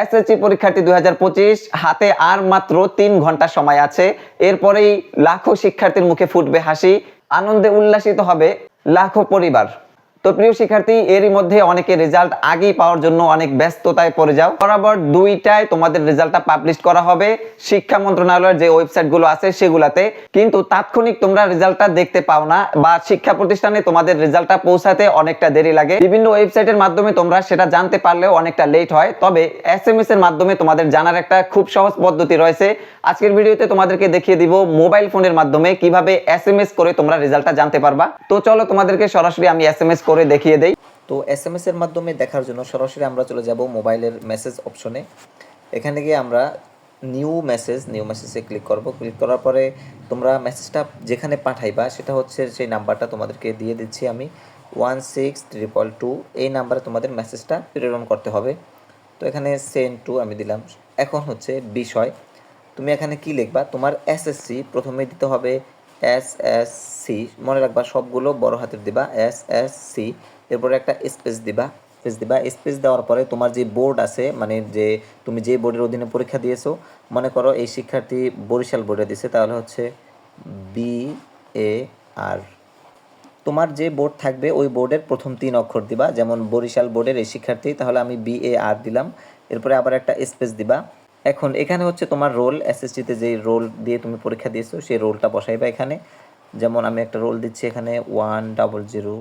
SSC পরীক্ষার্থী দুই হাজার পঁচিশ, হাতে আর মাত্র তিন ঘণ্টা সময় আছে। এরপরেই লাখো শিক্ষার্থীর মুখে ফুটবে হাসি, আনন্দে উল্লাসিত হবে লাখো পরিবার। তো প্রিয় শিক্ষার্থী, এরই মধ্যে অনেকে রেজাল্ট আগেই পাওয়ার জন্য অনেক ব্যস্ততায় পড়ে যাও। বরাবর দুইটায় তোমাদের রেজাল্টটা পাবলিশ করা হবে। শিক্ষা মন্ত্রণালয়ের যে ওয়েবসাইটগুলো আছে সেগুলাতে। কিন্তু তাৎক্ষণিক তোমরা রেজাল্টটা দেখতে পাও না বা শিক্ষা প্রতিষ্ঠানে তোমাদের রেজাল্টটা পৌঁছাতে অনেকটা দেরি লাগে। বিভিন্ন ওয়েবসাইটের মাধ্যমে তোমরা সেটা জানতে পারলেও অনেকটা লেট হয়। তবে এস এম এস এর মাধ্যমে তোমাদের জানার একটা খুব সহজ পদ্ধতি রয়েছে। আজকের ভিডিওতে তোমাদেরকে দেখিয়ে দিব মোবাইল ফোনের মাধ্যমে কীভাবে এস এম এস করে তোমরা রেজাল্টটা জানতে পারবা। তো চলো তোমাদেরকে সরাসরি আমি এস এম এস করে দেখিয়ে দেই। তো এস এম এর মাধ্যমে দেখার জন্য সরাসরি আমরা চলে যাব মোবাইলের মেসেজ অপশনে এখানে গিয়ে আমরা নিউ মেসেজ নিউ মেসেজে ক্লিক করব। ক্লিক করার পরে তোমরা মেসেজটা যেখানে পাঠাইবা, সেটা হচ্ছে সেই নাম্বারটা তোমাদেরকে দিয়ে দিচ্ছি আমি। ওয়ান সিক্স ট্রিপল টু এই নাম্বারে তোমাদের মেসেজটা প্রেরণ করতে হবে। তো এখানে সেন্ড টু আমি দিলাম। এখন হচ্ছে বিষয়। তুমি এখানে কি লিখবা? তোমার এসএসসি প্রথমে দিতে হবে এস এস সি, মনে রাখবা সবগুলো বড় হাতের দিবা, এস এস সি, এরপরে একটা স্পেস দিবা স্পেস দিবা, স্পেস দেওয়ার পরে তোমার যে বোর্ড আছে মানে যে তুমি যে বোর্ডের অধীনে পরীক্ষা দিয়েছ, মনে করো এই শিক্ষার্থী বরিশাল বোর্ডে দিছে, তাহলে হচ্ছে বি এ আর। তোমার যে বোর্ড থাকবে, ওই বোর্ডের প্রথম তিন অক্ষর দিবা, যেমন বরিশাল বোর্ডের এই শিক্ষার্থী, তাহলে আমি বি এ আর দিলাম, এরপরে আবার একটা স্পেস দিবা এখন এখানে হচ্ছে তোমার রোল এসএসসিতে যে রোল দিয়ে তুমি পরীক্ষা দিয়েছ, সেই রোলটা বসাইবা এখানে। যেমন আমি একটা রোল দিচ্ছি এখানে ওয়ান ডাবল জিরো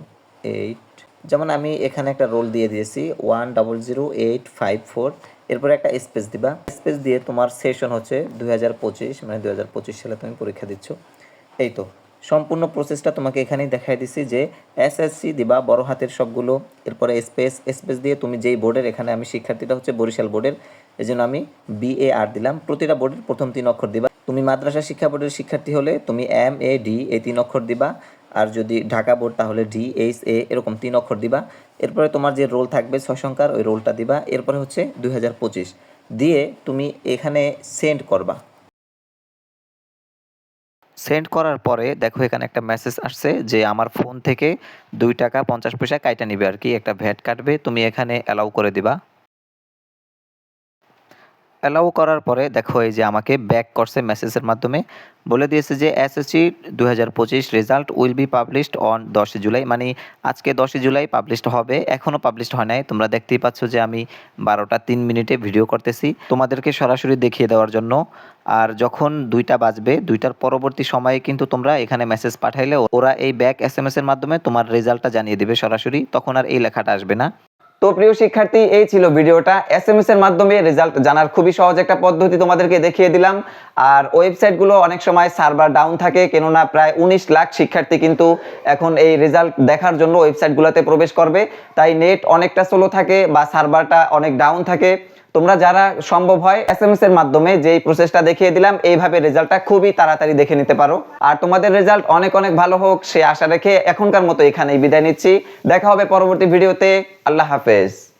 এইট যেমন আমি এখানে একটা রোল দিয়ে দিয়েছি one double zero eight five four এরপরে একটা স্পেস দিবা। স্পেস দিয়ে তোমার সেশন হচ্ছে দুই হাজার পঁচিশ মানে দুই হাজার পঁচিশ সালে তুমি পরীক্ষা দিচ্ছ। এই তো। সম্পূর্ণ প্রসেসটা তোমাকে এখানেই দেখাই দিছি যে এসএসসি দিবা বড় হাতের সবগুলো, এরপরে স্পেস স্পেস দিয়ে তুমি যেই বোর্ডের এখানে আমি শিক্ষার্থীটা হচ্ছে বরিশাল বোর্ডের এই জন্য আমি বি এ আর দিলাম। প্রতিটা বোর্ডের প্রথম তিন অক্ষর দিবা। তুমি মাদ্রাসা শিক্ষা বোর্ডের শিক্ষার্থী হলে তুমি এম এ ডি এই তিন অক্ষর দিবা। আর যদি ঢাকা বোর্ড তাহলে ডি এইচ এ এরকম তিন অক্ষর দিবা। এরপরে তোমার যে রোল থাকবে ছয় সংখ্যার, ওই রোলটা দিবা। এরপরে হচ্ছে দুই হাজার পঁচিশ। দিয়ে তুমি এখানে সেন্ড করবা। সেন্ড করার পরে দেখো এখানে একটা মেসেজ আসছে যে আমার ফোন থেকে দুই টাকা পঞ্চাশ পয়সা কাইটা নিবে আর কি। একটা ভ্যাট কাটবে, তুমি এখানে অ্যালাউ করে দিবা। অ্যালাউ করার পরে দেখো এই যে আমাকে ব্যাক করছে মেসেজের মাধ্যমে। বলে দিয়েছে যে এসএসসি দু হাজার পঁচিশ result will be published on দশই জুলাই। মানে আজকে দশই জুলাই পাবলিশড হবে এখনও পাবলিশড হয় নাই। তোমরা দেখতেই পাচ্ছ যে আমি বারোটা তিন মিনিটে ভিডিও করতেছি। তোমাদেরকে সরাসরি দেখিয়ে দেওয়ার জন্য। আর যখন দুইটা বাজবে, দুইটার পরবর্তী সময়ে কিন্তু তোমরা এখানে মেসেজ পাঠাইলে ওরা এই ব্যাক এস এস এর মাধ্যমে তোমার রেজাল্টটা জানিয়ে দিবে সরাসরি। তখন আর এই লেখাটা আসবে না। তো প্রিয় শিক্ষার্থী, এই ছিল ভিডিওটা। এস এম এস এর মাধ্যমে রেজাল্ট জানার খুবই সহজ একটা পদ্ধতি তোমাদেরকে দেখিয়ে দিলাম। আর ওয়েবসাইটগুলো অনেক সময় সার্ভার ডাউন থাকে, কেননা প্রায় উনিশ লাখ শিক্ষার্থী কিন্তু এখন এই রেজাল্ট দেখার জন্য ওয়েবসাইটগুলোতে প্রবেশ করবে। তাই নেট অনেকটা স্লো থাকে বা সার্ভারটা অনেক ডাউন থাকে। তোমরা যারা সম্ভব হয় এস এম এস এর মাধ্যমে যেই প্রসেসটা দেখিয়ে দিলাম, এইভাবে রেজাল্টটা খুবই তাড়াতাড়ি দেখে নিতে পারো। আর তোমাদের রেজাল্ট অনেক অনেক ভালো হোক, সে আশা রেখে এখনকার মতো এখানেই বিদায় নিচ্ছি। দেখা হবে পরবর্তী ভিডিওতে আল্লাহ হাফেজ।